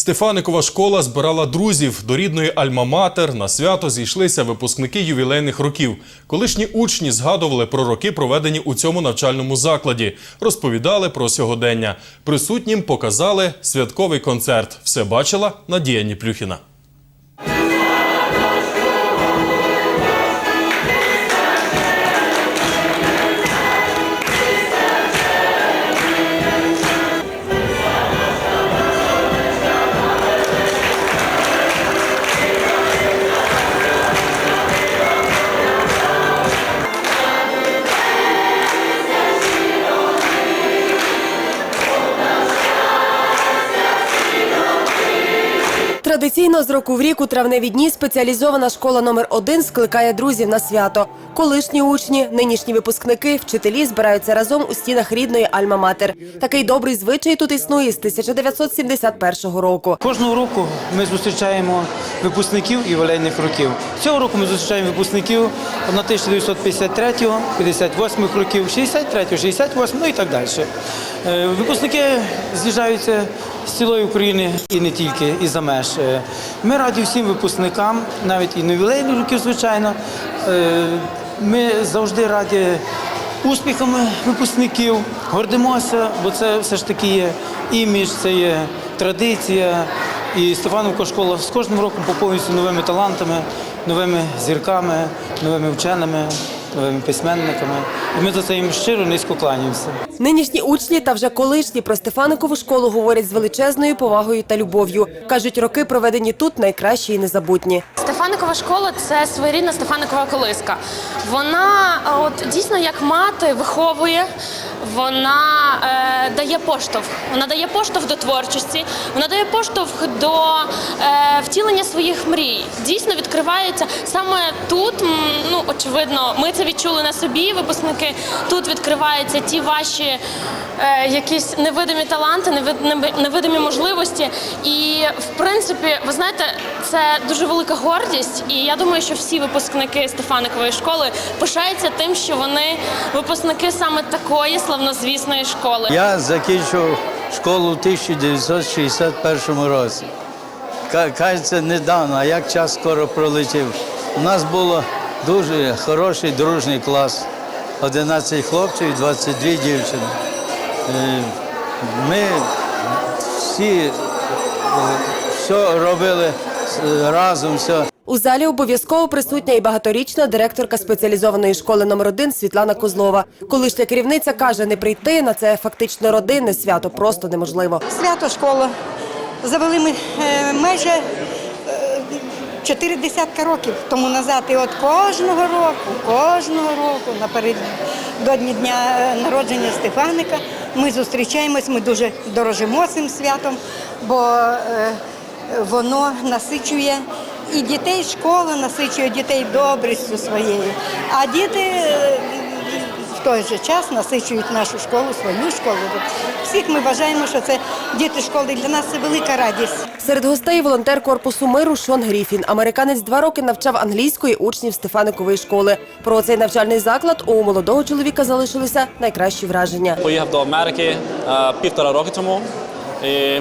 Стефаникова школа збирала друзів до рідної Альма-Матер. На свято зійшлися випускники ювілейних років. Колишні учні згадували про роки, проведені у цьому навчальному закладі, розповідали про сьогодення. Присутнім показали святковий концерт. Все бачила Надія Ніплюхіна. Традиційно з року в рік у травневі дні спеціалізована школа номер 1 скликає друзів на свято. Колишні учні, нинішні випускники, вчителі збираються разом у стінах рідної Альма-Матер. Такий добрий звичай тут існує з 1971 року. Кожного року ми зустрічаємо випускників ювілейних років. Цього року ми зустрічаємо випускників 1953, 58 років, 63, 68, ну і так далі. Е, Випускники з'їжджаються з цілої України і не тільки із за меж. Е, Ми раді всім випускникам, навіть і на ювілейних років, звичайно. Е, Ми завжди раді успіхами випускників, гордимося, бо це все ж таки є імідж, це є традиція. І Стефановка школа з кожним роком поповнюється новими талантами, новими зірками, новими вченими, новими письменниками. І ми за це їм щиро низько кланяємося. Нинішні учні та вже колишні про Стефаникову школу говорять з величезною повагою та любов'ю. Кажуть, роки проведені тут найкращі і незабутні. Стефаникова школа це своєрідна Стефаникова колиска. Вона от дійсно як мати виховує, вона е, дає поштовх. Вона дає поштовх до творчості, вона дає поштовх до е, втілення своїх мрій. Дійсно відкривається саме тут. Ну очевидно, ми це відчули на собі. Випускники тут відкриваються ті ваші е, якісь невидимі таланти, невид- неви- невидимі можливості. І в принципі, ви знаєте, це дуже велика гордість. І я думаю, що всі випускники Стефаникової школи пишаються тим, що вони випускники саме такої славнозвісної школи. Я закінчив школу в 1961 році. Ка- Кажеться, недавно, а як час скоро пролетів. У нас було дуже хороший дружний клас. 11 хлопців і 22 дівчини. Е, Ми всі е, все робили разом, все. У залі обов'язково присутня і багаторічна директорка спеціалізованої школи номер 1 Світлана Козлова. Колишня керівниця каже, не прийти на це фактично родинне свято просто неможливо. Свято школа. Завели ми е, майже е, чотири десятка років тому назад. І от кожного року, кожного року, напередодні дня е, народження Стефаника, ми зустрічаємось, ми дуже дорожимо цим святом, бо е, воно насичує і дітей, школа насичує дітей добрістю своєю. А діти е, в той же час насичують нашу школу, свою школу. Всіх ми вважаємо, що це діти школи. Для нас це велика радість. Серед гостей волонтер корпусу миру Шон Гріфін. Американець два роки навчав англійської учнів Стефаникової школи. Про цей навчальний заклад у молодого чоловіка залишилися найкращі враження. Поїхав до Америки е, півтора роки тому. І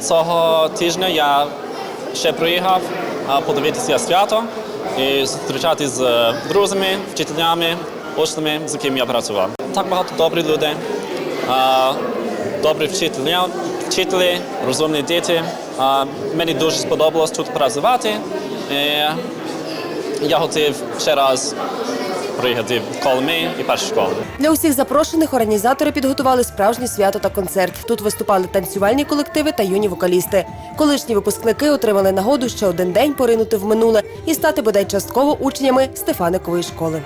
цього тижня я ще приїхав подивитися свято і зустрічатися з е, друзями, вчителями, учнями, з якими я працював. Так багато добрих людей, добрі вчителі, вчителі, розумні діти. Мені дуже сподобалось тут працювати. Я хотів ще раз приїхати в Колми і школу. Для усіх запрошених організатори підготували справжнє свято та концерт. Тут виступали танцювальні колективи та юні вокалісти. Колишні випускники отримали нагоду ще один день поринути в минуле і стати бодай частково учнями Стефаникової школи.